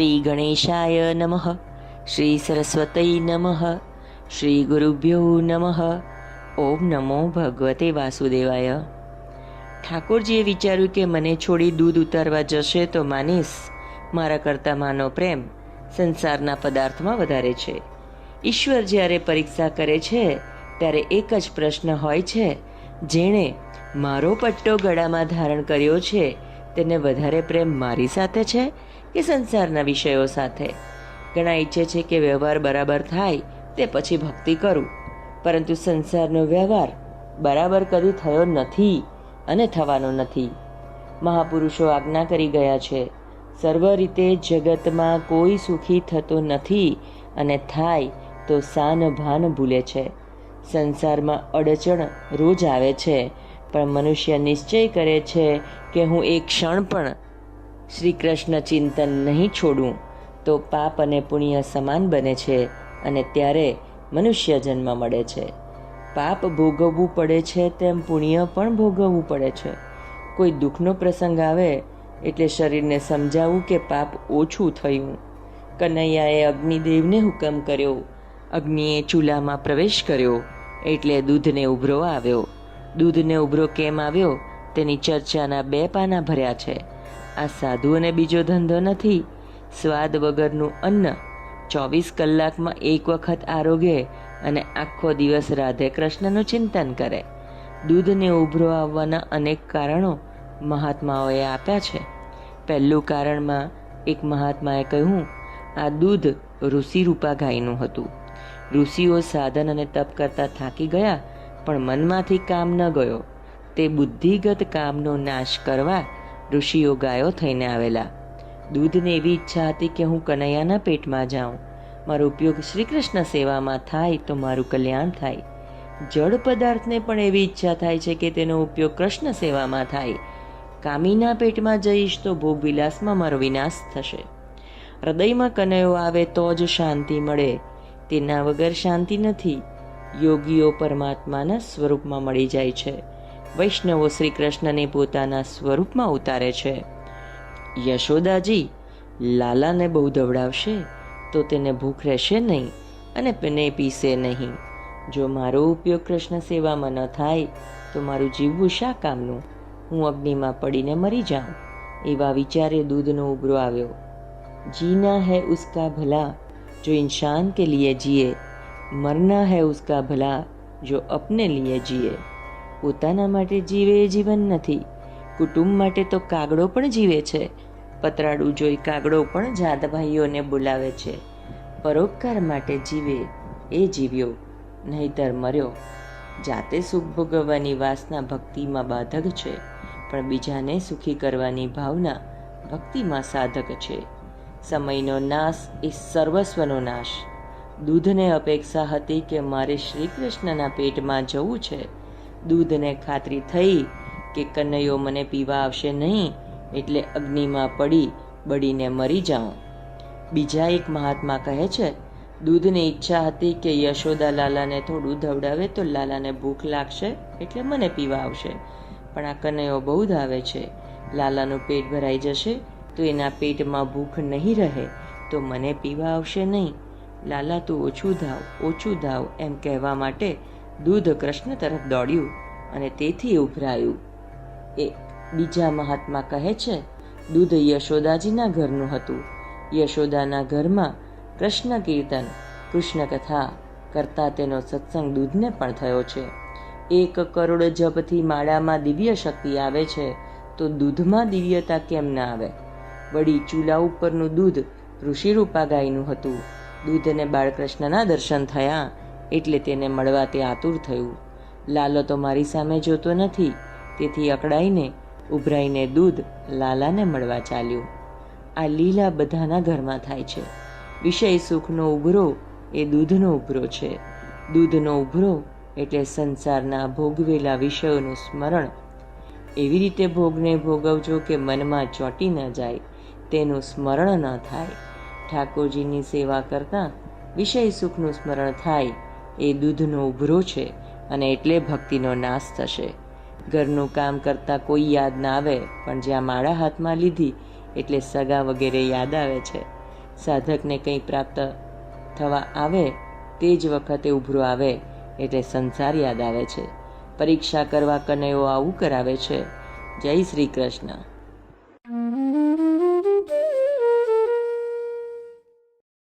શ્રી ગણેશાય નમઃ શ્રી સરસ્વતી નમઃ શ્રી ગુરુભ્યો નમઃ ઓમ નમો ભગવતે વાસુદેવાય ઠાકોરજીએ વિચાર્યું કે મને છોડી દૂધ ઉતારવા જશે તો માનીશ, મારા કરતાં માનો પ્રેમ સંસારના પદાર્થમાં વધારે છે. ઈશ્વર જ્યારે પરીક્ષા કરે છે, ત્યારે એક જ પ્રશ્ન હોય છે, જેણે મારો પટ્ટો ગળામાં ધારણ કર્યો છે, તેને વધારે પ્રેમ મારી સાથે છે કે સંસારના વિષયો સાથે. ઘણા ઈચ્છે છે કે વ્યવહાર બરાબર થાય, તે પછી ભક્તિ કરું. પરંતુ સંસારનો વ્યવહાર બરાબર કદી થયો નથી અને થવાનો નથી. મહાપુરુષો આજ્ઞા કરી ગયા છે, સર્વ રીતે જગતમાં કોઈ સુખી થતો નથી અને થાય તો સાન ભાન ભૂલે છે. સંસારમાં અડચણ રોજ આવે છે, પણ મનુષ્ય નિશ્ચય કરે છે કે હું એક ક્ષણ પણ શ્રી કૃષ્ણ ચિંતન નહીં છોડું, તો પાપ અને પુણ્ય સમાન બને છે અને ત્યારે મનુષ્ય જન્મ મળે છે. પાપ ભોગવવું પડે છે તેમ પુણ્ય પણ ભોગવવું પડે છે. કોઈ દુઃખનો પ્રસંગ આવે એટલે શરીરને સમજાવવું કે પાપ ઓછું થયું. કનૈયાએ અગ્નિદેવને હુકમ કર્યો. અગ્નિએ ચૂલામાં પ્રવેશ કર્યો એટલે દૂધને ઉભરો આવ્યો. દૂધને ઉભરો કેમ આવ્યો તેની ચર્ચાના બે પાના ભર્યા છે. આ સાધુઓને બીજો ધંધો નથી. સ્વાદ વગરનું અન્ન ચોવીસ કલાકમાં એક વખત આરોગે અને આખો દિવસ રાધે કૃષ્ણનું ચિંતન કરે. દૂધને ઉભરો આવવાના અનેક કારણો મહાત્માઓએ આપ્યા છે. પહેલું કારણમાં એક મહાત્માએ કહ્યું, આ દૂધ ઋષિરૂપા ગાયનું હતું. ઋષિઓ સાધન અને તપ કરતાં થાકી ગયા, પણ મનમાંથી કામ ન ગયો. તે બુદ્ધિગત કામનો નાશ કરવા ઋષિઓ ગાયો થઈને આવેલા. દૂધને એવી ઈચ્છા હતી કે હું કનૈયાના પેટમાં જાઉં. મારો ઉપયોગ શ્રી કૃષ્ણ સેવામાં થાય તો મારું કલ્યાણ થાય. જળ પદાર્થને પણ એવી ઈચ્છા થાય છે કે તેનો ઉપયોગ કૃષ્ણ સેવામાં થાય. કામીના પેટમાં જઈશ તો ભોગવિલાસમાં મારો વિનાશ થશે. હૃદયમાં કનૈયો આવે તો જ શાંતિ મળે. તેના વગર શાંતિ નથી. યોગીઓ પરમાત્માના સ્વરૂપમાં મળી જાય છે. વૈષ્ણવો શ્રી કૃષ્ણને પોતાના સ્વરૂપમાં ઉતારે છે. યશોદાજી, લાલાને બહુ દવડાવશે તો તેને ભૂખ રહેશે નહીં અને પેને પીશે નહીં. જો મારો ઉપયોગ કૃષ્ણ સેવામાં ન થાય, તો મારું જીવવું શા કામનું? હું અગ્નિમાં પડીને મરી જાઉં, એવા વિચારે દૂધનો ઉભરો આવ્યો. જીના હૈ ઉસકા ભલા, જો ઇન્સાન કે લીએ જીએ. મરના હૈ ઉસકા ભલા, જો અપને લીએ જીએ. પોતાના માટે જીવે એ જીવન નથી. કુટુંબ માટે તો કાગડો પણ જીવે છે. પતરાડું જોઈ કાગડો પણ જાતભાઈઓને બોલાવે છે. પરોપકાર માટે જીવે એ જીવ્યો, નહીતર મર્યો. જાતે સુખ ભોગવવાની વાસના ભક્તિમાં બાધક છે, પણ બીજાને સુખી કરવાની ભાવના ભક્તિમાં સાધક છે. સમયનો નાશ એ સર્વસ્વનો નાશ. દૂધને અપેક્ષા હતી કે મારે શ્રી કૃષ્ણના પેટમાં જવું છે દૂધને ખાતરી થઈ કે કનૈયો મને પીવા આવશે નહીં, એટલે અગ્નિમાં પડી બળીને મરી જાઉં. બીજા એક મહાત્મા કહે છે, દૂધની ઈચ્છા હતી કે યશોદા લાલાને થોડું ધવડાવે તો લાલાને ભૂખ લાગશે, એટલે મને પીવા આવશે. પણ આ કનૈયો બહુ ધાવે છે. લાલાનું પેટ ભરાઈ જશે, તો એના પેટમાં ભૂખ નહીં રહે, તો મને પીવા આવશે નહીં. લાલા તું ઓછું ધાવ ઓછું ધાવ એમ કહેવા માટે દૂધ કૃષ્ણ તરફ દોડ્યું અને તેથી ઉભરાયું. એ બીજા મહાત્મા કહે છે, દૂધ યશોદાજીના ઘરનું હતું. યશોદાના ઘરમાં કૃષ્ણ કીર્તન, કૃષ્ણ કથા કરતા તેનો સત્સંગ દૂધને પણ થયો છે. એક કરોડ જપથી માળામાં દિવ્ય શક્તિ આવે છે, તો દૂધમાં દિવ્યતા કેમ ના આવે? વળી ચૂલા ઉપરનું દૂધ ઋષિરૂપા ગાયનું હતું. દૂધને બાળકૃષ્ણના દર્શન થયા એટલે તેને મળવા તે આતુર થયું. લાલો તો મારી સામે જોતો નથી, તેથી અકળાઈને, ઉભરાઈને દૂધ લાલાને મળવા ચાલ્યું. આ લીલા બધાના ઘરમાં થાય છે. વિષય સુખનો ઉભરો એ દૂધનો ઉભરો છે. દૂધનો ઉભરો એટલે સંસારના ભોગવેલા વિષયોનું સ્મરણ. એવી રીતે ભોગને ભોગવજો કે મનમાં ચોંટી ન જાય. તેનું સ્મરણ ન થાય. ઠાકોરજીની સેવા કરતાં વિષય સુખનું સ્મરણ થાય. એ દૂધનો ઉભરો છે અને એટલે ભક્તિનો નાશ થશે. ઘરનું કામ કરતાં કોઈ યાદ ના આવે, પણ જ્યાં માળા હાથમાં લીધી, એટલે સગા વગેરે યાદ આવે છે. સાધકને કંઈ પ્રાપ્ત થવા આવે, તે જ વખતે ઉભરો આવે, એટલે સંસાર યાદ આવે છે. પરીક્ષા કરવા કનૈયો આવું કરાવે છે. જય શ્રી કૃષ્ણ.